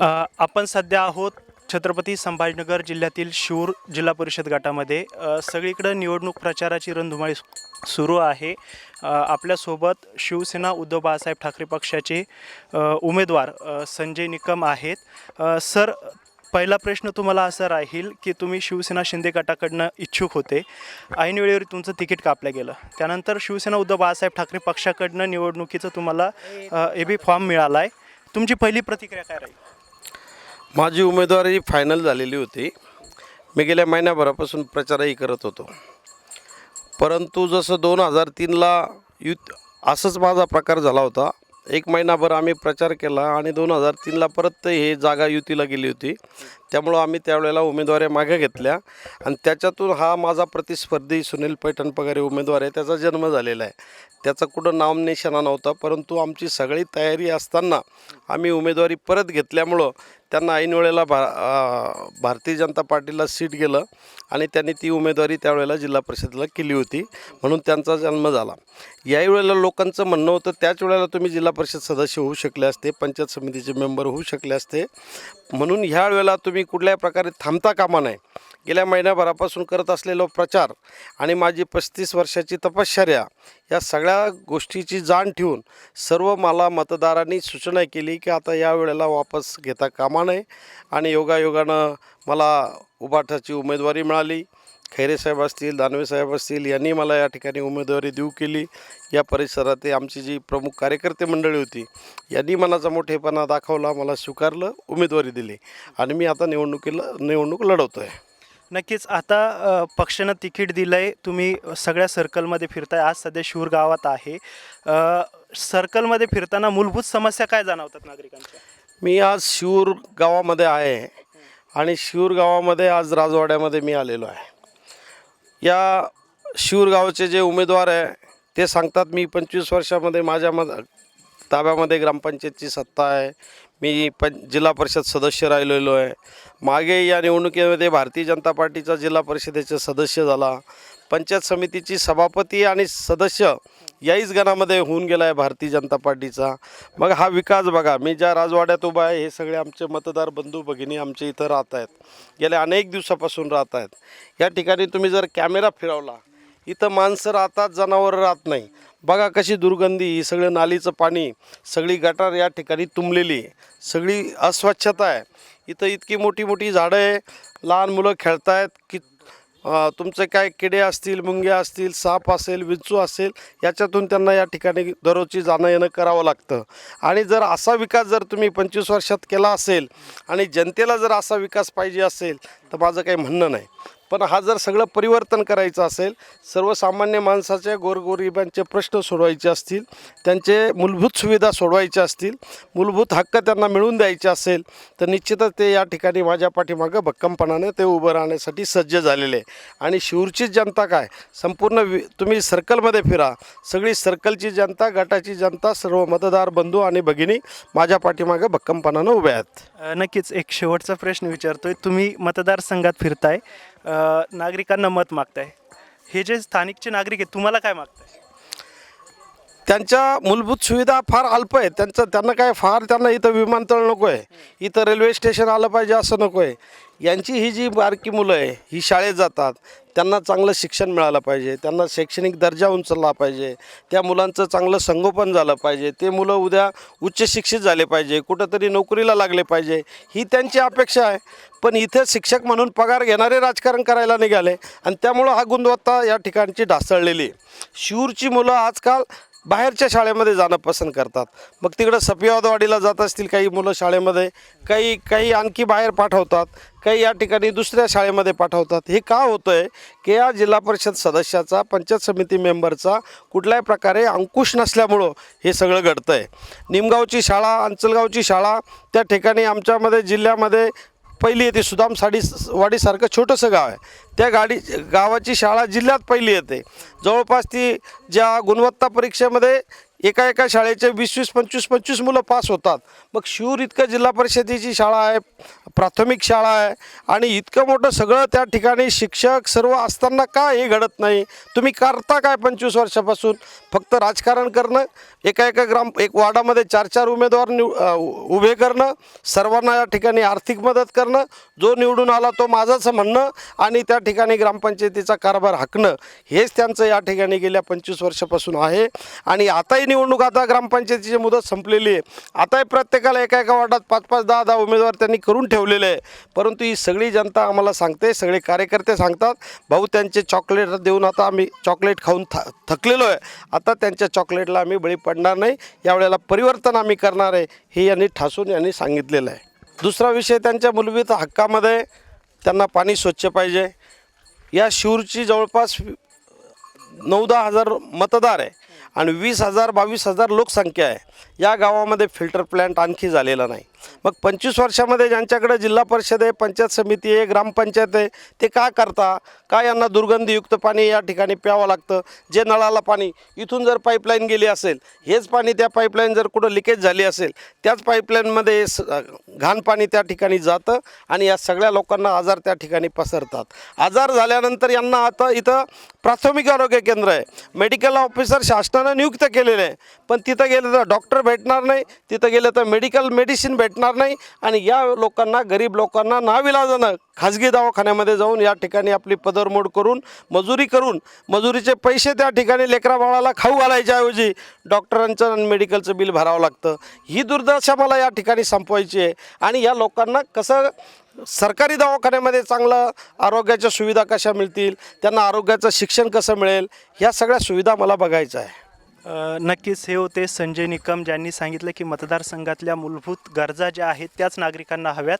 अ, आपण सध्या आहोत छत्रपती संभाजीनगर जिल्ह्यातील शिरूर जिल्हा परिषद गटामध्ये. अ, सगळीकडं निवडणूक प्रचाराची रणधुमाळी सु- सुरू आहे. अ, आपल्यासोबत शिवसेना उद्धव बाळासाहेब ठाकरे पक्षाचे अ, उमेदवार अ, संजय निकम आहेत. अ, सर पहिला प्रश्न तुम्हाला असा राहील की तुम्ही शिवसेना शिंदे गटाकडनं इच्छुक होते. ऐन वेळेवर तुमचं तिकीट कापलं गेलं. त्यानंतर शिवसेना उद्धव बाळासाहेब ठाकरे पक्षाकडनं निवडणुकीचं तुम्हाला ए बी फॉर्म मिळाला आहे तुमची पहिली प्रतिक्रिया काय राहील? माझी उमेदवारी फायनल झालेली होती. मी गेल्या महिन्याभरापासून प्रचारही करत होतो. परंतु जसं दोन हजार तीनला युत असंच माझा प्रकार झाला होता. एक महिनाभर आम्ही प्रचार केला आणि दोन हजार तीनला परत हे जागा युतीला गेली होती. त्यामुळं आम्ही त्यावेळेला उमेदवाऱ्या मागे घेतल्या. आणि त्याच्यातून हा माझा प्रतिस्पर्धी सुनील पैठण पगारे उमेदवार आहे. त्याचा जन्म झालेला आहे. त्याचा कुठं नाम नव्हता. परंतु आमची सगळी तयारी असताना आम्ही उमेदवारी परत घेतल्यामुळं त्यांना ऐन वेळेला भा भारतीय जनता पार्टीला सीट गेलं. आणि त्यांनी ती उमेदवारी त्यावेळेला जिल्हा परिषदेला केली होती. म्हणून त्यांचा जन्म झाला. याही वेळेला लोकांचं म्हणणं होतं त्याच वेळेला तुम्ही जिल्हा परिषद सदस्य होऊ शकले असते. पंचायत समितीचे मेंबर होऊ शकले असते. म्हणून ह्या वेळेला तुम्ही कुठल्याही प्रकारे थांबता कामा नये. गेल्या महिन्याभरापासून करत असलेलो प्रचार आणि माझी पस्तीस वर्षाची तपश्चर्या या सगळ्या गोष्टीची जाण ठेवून सर्व मला मतदारांनी सूचना केली की आता या वेळेला वापस घेता कामा नये. आणि योगायोगानं मला उबाठाची उमेदवारी मिळाली. खैरे साहेब असतील दानवे साहेब असतील यांनी मला या ठिकाणी उमेदवारी देऊ केली. या परिसरात आमची जी प्रमुख कार्यकर्ते मंडळी होती यांनी मनाचा मोठेपणा दाखवला मला स्वीकारलं उमेदवारी दिली. आणि मी आता निवडणुकीला निवडणूक लढवतो आहे नक्कीच. आता पक्षानं तिकीट दिलं आहे तुम्ही सगळ्या सर्कलमध्ये फिरताय. आज सध्या शिवर गावात आहे. सर्कलमध्ये फिरताना मूलभूत समस्या काय जाणवतात नागरिकांच्या? मी आज शिऊर गावामध्ये आहे. आणि शिऊर गावामध्ये आज राजवाड्यामध्ये मी आलेलो आहे. या शिऊर जे उमेदवार आहे ते सांगतात मी पंचवीस वर्षामध्ये माझ्या मद ताब्यामध्ये ग्रामपंचायतची सत्ता आहे. मी पं जिल्हा परिषद सदस्य राहिलेलो आहे. मागे या निवडणुकीमध्ये भारतीय जनता पार्टीचा जिल्हा परिषदेचे सदस्य झाला. पंचायत समितीची सभापती आणि सदस्य याहीच गणामध्ये होऊन गेला आहे भारतीय जनता पार्टीचा. मग हा विकास बघा मी ज्या राजवाड्यात उभा आहे हे सगळे आमचे मतदार बंधू भगिनी आमचे इथं राहत आहेत. गेल्या अनेक दिवसापासून राहत आहेत. या ठिकाणी तुम्ही जर कॅमेरा फिरवला इथं माणसं राहतात जनावरं राहत नाही. बघा कशी दुर्गंधी ही सगळं नालीचं पाणी सगळी गटार या ठिकाणी तुंबलेली आहे. सगळी अस्वच्छता आहे. इथं इतकी मोठी मोठी झाडं आहे. लहान मुलं खेळत आहेत की तुमचे काय किडे असतील मुंग्या असतील साप असेल विंचू असेल याच्यातून त्यांना या ठिकाणी दररोजची जाणं येणं करावं लागतं. आणि जर असा विकास जर तुम्ही पंचवीस वर्षात केला असेल आणि जनतेला जर असा विकास पाहिजे असेल तर माझं काही म्हणणं नाही. पण हा जर सगळं परिवर्तन करायचं असेल सर्वसामान्य माणसाच्या गोरगोरिबांचे प्रश्न सोडवायचे असतील त्यांचे मूलभूत सुविधा सोडवायच्या असतील मूलभूत हक्क त्यांना मिळवून द्यायचे असेल तर निश्चितच ते या ठिकाणी माझ्या पाठीमागं भक्कमपणाने ते उभं राहण्यासाठी सज्ज झालेले आहे. आणि शिवरची जनता काय? संपूर्ण वि तुम्ही सर्कलमध्ये फिरा. सगळी सर्कलची जनता गटाची जनता सर्व मतदार बंधू आणि भगिनी माझ्या पाठीमागं भक्कमपणानं उभ्या आहेत. नक्कीच. एक शेवटचा प्रश्न विचारतोय. तुम्ही मतदार मतदारसंघात फिरताय अ, नागरिकांना मत मागताय. हे जे स्थानिकचे नागरिक आहेत तुम्हाला काय मागताय? त्यांच्या मूलभूत सुविधा फार अल्प आहेत. त्यांचं त्यांना काय फार त्यांना इथं विमानतळ नको आहे इथं रेल्वे स्टेशन आलं पाहिजे असं नको आहे यांची ही जी बारकी मुलं आहे ही शाळेत जातात. त्यांना चांगलं शिक्षण मिळालं पाहिजे. त्यांना शैक्षणिक दर्जा उंचलला पाहिजे. त्या मुलांचं चांगलं संगोपन झालं पाहिजे. ते मुलं उद्या उच्च शिक्षित झाले पाहिजे. कुठंतरी नोकरीला लागले पाहिजे. ही त्यांची अपेक्षा आहे. पण इथे शिक्षक म्हणून पगार घेणारे राजकारण करायला निघाले. आणि त्यामुळं हा गुणवत्ता या ठिकाणची ढासळलेली शिवूरची मुलं आजकाल बाहेरच्या शाळेमध्ये जाणं पसंत करतात. मग तिकडं सफियावादवाडीला जात असतील काही मुलं शाळेमध्ये काही काही आणखी बाहेर पाठवतात काही या ठिकाणी दुसऱ्या शाळेमध्ये पाठवतात. हे का होतं आहे की या जिल्हा परिषद सदस्याचा पंचायत समिती मेंबरचा कुठल्याही प्रकारे अंकुश नसल्यामुळं हे सगळं घडतं आहे निमगावची शाळा अंचलगावची शाळा त्या ठिकाणी आमच्यामध्ये जिल्ह्यामध्ये पहिली येते सुदाम साडी वाडीसारखं छोटंसं गाव आहे. त्या गाडी गावाची शाळा जिल्ह्यात पहिली येते. जवळपास ती ज्या गुणवत्ता परीक्षेमध्ये एका एका शाळेचे वीस वीस पंचवीस पंचवीस मुलं पास होतात. मग शिवूर इतकं जिल्हा परिषदेची शाळा आहे प्राथमिक शाळा आहे आणि इतकं मोठं सगळं त्या ठिकाणी शिक्षक सर्व असताना का हे घडत नाही? तुम्ही करता काय पंचवीस वर्षापासून? फक्त राजकारण करणं एका एका ग्राम एक वार्डामध्ये चार चार उमेदवार निव उभे करणं सर्वांना या ठिकाणी आर्थिक मदत करणं जो निवडून आला तो माझंच म्हणणं आणि त्या ठिकाणी ग्रामपंचायतीचा कारभार हाकणं हेच त्यांचं या ठिकाणी गेल्या पंचवीस वर्षापासून आहे. आणि आताही निवडणूक आता ग्रामपंचायतीची मुदत संपलेली आहे. आताही प्रत्येकाला एका एका वार्डात पाच पाच दहा दहा उमेदवार त्यांनी करून ठेवलेले आहे. परंतु ही सगळी जनता आम्हाला सांगते सगळे कार्यकर्ते सांगतात भाऊ त्यांचे चॉकलेट देऊन आता आम्ही चॉकलेट खाऊन थ थकलेलो आहे. आता त्यांच्या चॉकलेटला आम्ही बळी पडणार नाही. यावेळेला परिवर्तन आम्ही करणार आहे. हे यांनी ठासून यांनी सांगितलेलं आहे. दुसरा विषय त्यांच्या मूलभूत हक्कामध्ये त्यांना पाणी स्वच्छ पाहिजे. या शिवरची जवळपास नऊ दहा हजार मतदार आहे. आणि वीस हजार बावीस हजार लोकसंख्या आहे. या गावामध्ये फिल्टर प्लॅन्ट आणखी झालेला नाही. मग पंचवीस वर्षामध्ये ज्यांच्याकडे जिल्हा परिषद आहे पंचायत समिती आहे ग्रामपंचायत आहे ते का करता? का यांना दुर्गंधीयुक्त पाणी या ठिकाणी प्यावं लागतं? जे नळाला पाणी इथून जर पाईपलाईन गेली असेल हेच पाणी त्या पाईपलाईन जर कुठं लिकेज झाली असेल त्याच पाईपलाईनमध्ये स घाण पाणी त्या ठिकाणी जातं आणि या सगळ्या लोकांना आजार त्या ठिकाणी पसरतात. आजार झाल्यानंतर यांना आता इथं प्राथमिक आरोग्य केंद्र आहे. मेडिकल ऑफिसर शासनानं नियुक्त केलेलं आहे. पण तिथं गेलं तर डॉक्टर भेटणार नाही तिथं गेलं तर मेडिकल मेडिसिन भेटणार नाही आणि या लोकांना गरीब लोकांना नाविलाजानं खाजगी दवाखान्यामध्ये जाऊन या ठिकाणी आपली पदरमोड करून मजुरी करून मजुरीचे पैसे त्या ठिकाणी लेकरा बाळाला खाऊ घालायच्याऐवजी डॉक्टरांचं आणि मेडिकलचं बिल भरावं लागतं. ही दुर्दशा मला या ठिकाणी संपवायची आहे. आणि या लोकांना कसं सरकारी दवाखान्यामध्ये चांगलं आरोग्याच्या सुविधा कशा मिळतील त्यांना आरोग्याचं शिक्षण कसं मिळेल ह्या सगळ्या सुविधा मला बघायच्या आहे नक्कीच हे होते संजय निकम ज्यांनी सांगितलं की मतदारसंघातल्या मूलभूत गरजा ज्या आहेत त्याच नागरिकांना हव्यात.